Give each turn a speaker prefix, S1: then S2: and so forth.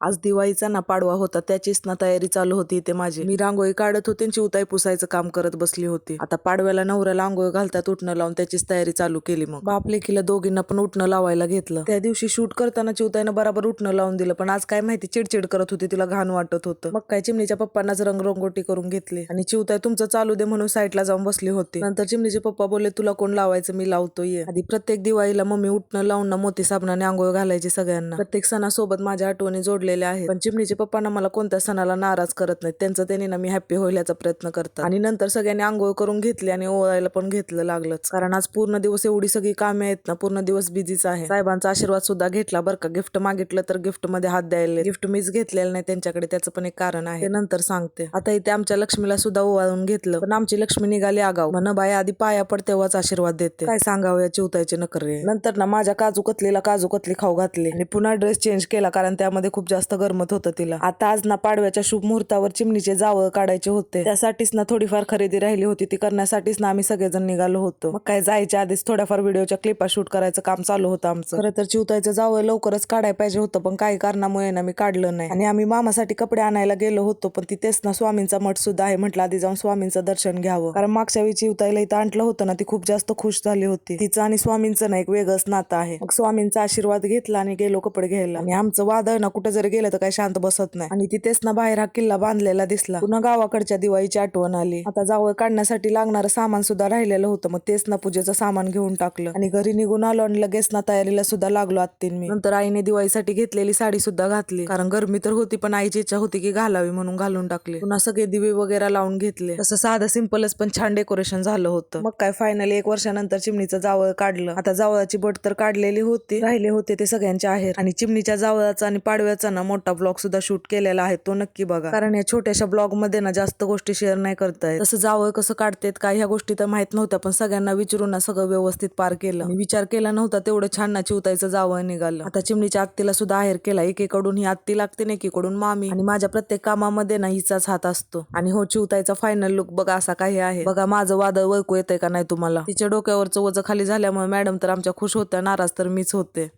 S1: आज दिवाळीचा ना पाडवा होता त्याचीच ना तयारी चालू होती इथे माझी. मी रांगोळी काढत होती आणि चिवताई पुसायचं काम करत बसली होती. आता पाडव्याला नवऱ्याला आंघोळ घालतात उठणं लावून त्याचीच तयारी चालू केली मग. बापलेकीला दोघींना पण उठणं लावायला घेतलं. त्या दिवशी शूट करताना चिवताईनं बराबर उठणं लावून दिलं पण आज काय माहिती चिडचिड करत होती तिला घाण वाटत होतं. मग काय चिमणीच्या पप्पांनाच रंगरंगोटी करून घेतली. आणि चिवताई तुमचं चालू दे म्हणून साईडला जाऊन बसली होती. नंतर चिमणीचे पप्पा बोलले तुला कोण लावायचं? मी लावतो ये. आधी प्रत्येक दिवाळीला मम्मी उठणं लावून ना मोती साबणाने आंघोळ घालायची सगळ्यांना. प्रत्येक सणासोबत माझ्या आठवणी जोडलेल्या आहेत. पण चिमणीचे पप्पांना मला कोणत्या सणाला नाराज करत नाहीत? त्यांचं त्यांनी ना मी हॅप्पी होईल याचा प्रयत्न करतात. आणि नंतर सगळ्यांनी आंघोळ करून घेतली आणि ओळायला पण घेतलं लागलंच. कारण आज पूर्ण दिवस एवढी सगळी कामे आहेत ना पूर्ण दिवस बिझीच आहे. साहेबांचा आशीर्वाद सुद्धा घेतला बरं का. गिफ्ट मागितलं तर गिफ्टमध्ये हात द्यायला. गिफ्ट मीच घेतलेलं नाही त्यांच्याकडे त्याचं पण एक कारण आहे. नंतर सांगते. आता इथे आमच्या लक्ष्मीला सुद्धा ओवाळून घेतलं. पण आमची लक्ष्मी निघाली आगाव. म्हण बाई आधी पाया पड तेव्हाच आशीर्वाद देते. काय सांगावं या चिवतायचे नकर. नंतर ना माझ्या काजू कतलीला काजू कतली खाऊ घातली. आणि पुन्हा ड्रेस चेंज केला कारण त्यामध्ये खूप जास्त गरमत होतं तिला. आता आज ना पाडव्याच्या शुभ मुहूर्तावर चिमणीचे जावळ काढायचे होते. त्यासाठीच ना थोडीफार खरेदी राहिली होती. ती करण्यासाठीच ना आम्ही सगळेजण निघालो होतो. मग काय जायच्या आधीच थोड्याफार व्हिडिओच्या क्लिपा शूट करायचं काम चालू होतं आमचं. खरं तर चिवतायचं जावं लवकरच काढायला पाहिजे होतं पण काही कारणामुळे ना मी काढलं नाही. आणि आम्ही मामासाठी कपडे आणायला गेलो होतो पण तिथेच ना स्वामींचा मठ सुद्धा आहे म्हटलं आधी जाऊन स्वामींचं दर्शन घ्यावं. कारण मागच्या वेळी चिवताईला इथं आणलं होतं ना ती खूप जास्त खुश झाली होती. तिचं आणि स्वामींचं ना एक वेगळंच नातं आहे. मग स्वामींचा आशीर्वाद घेतला आणि गेलो कपडे घ्यायला. आणि आमचं वादळ ना कुठं जरी गेलं तर काही शांत बसत नाही. आणि तिथेच ना बाहेर हा किल्ला बांधलेला दिसला. पुन्हा गावाकडच्या दिवाळीची आठवण आली. आता जावळ काढण्यासाठी लागणारं सामान सुद्धा राहिलेलं होतं. मग तेच ना पूजेचं सामान घेऊन टाकलं. आणि घरी निघून आलो आणि लगेच ना तयारीला सुद्धा लागलो आत्तीन मी. नंतर आईने दिवाळीसाठी घेतलेली साडी सुद्धा घातली. कारण गरमी तर होती पण आईची इच्छा होती की घालावी म्हणून घालून टाकली. पुन्हा सगळे दिवे वगैरे लावून घेतले. तसं साधं सिंपलच पण छान डेकोरेशन झालं होतं. मग काय फायनली एक वर्षानंतर चिमणीचं जावळ काढलं. आता जावळाची बट तर काढलेली होती राहिले होते ते सगळ्यांचे आहेर. आणि चिमणीच्या जावळाचा आणि पाडव्याचा ना मोठा ब्लॉग सुद्धा शूट केलेला आहे तो नक्की बघा. कारण या छोट्याशा ब्लॉगमध्ये ना जास्त गोष्टी शेअर नाही करताय तसं जावं कसं काढतेत काय ह्या गोष्टी तर माहीत नव्हत्या पण सगळ्यांना विचारून ना सगळं व्यवस्थित पार केलं. विचार केला नव्हता तेवढं छान ना चिवतायचं जावं निघालं. आता चिमणीच्या आत्तीला सुद्धा आहेर केला एकीकडून ही आत्ती लागते ना एकीकडून मामी. आणि माझ्या प्रत्येक कामामध्ये ना हिचाच हात असतो. आणि हो चिवतायचा फायनल लुक बघा असा काही आहे. बघा माझं वादळ वळकू येतंय का नाही तुम्हाला? तिच्या डोक्यावरचं वजन खाली झाल्यामुळे मॅडम तर आमच्या खुश होत्या नाराज तर मीच होते.